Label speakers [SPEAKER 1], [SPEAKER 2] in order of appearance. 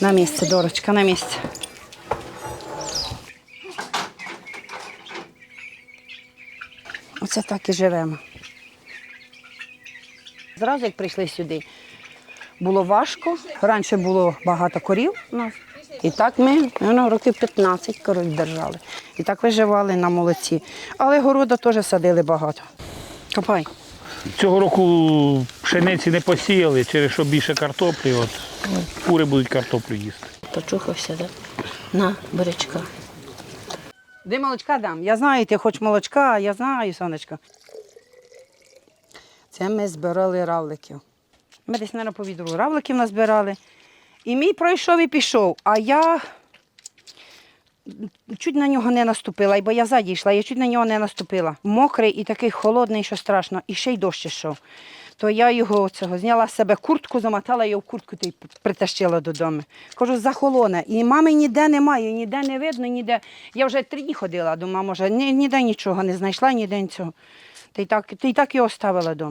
[SPEAKER 1] На місце, Дорочка, на місце. Оце так і живемо. Зразу, як прийшли сюди, було важко. Раніше було багато корів у нас. І так ми ну, років 15 корів держали. І так виживали на молоці. Але города теж садили багато. Копай.
[SPEAKER 2] Цього року пшениці не посіяли, через що більше картоплі. От кури будуть картоплю їсти.
[SPEAKER 1] Почухався, так? На, бурячка. Де молочка дам? Я знаю, ти хочеш молочка, я знаю, сонечко. Це ми збирали равликів. Ми десь, мабуть, по відру равликів назбирали. І мій пройшов і пішов, а я чуть на нього не наступила, бо я ззаді йшла, я чуть на нього не наступила. Мокрий і такий холодний, що страшно, і ще й дощ йшов. То я його цього зняла з себе куртку, замотала його в куртку та й притащила додому. Кажу, захолоне. І мами ніде немає, ніде не видно, ніде. Я вже три дні ходила, думаю, може, ніде нічого не знайшла, ніде нічого. Та так, та й так його оставила вдома.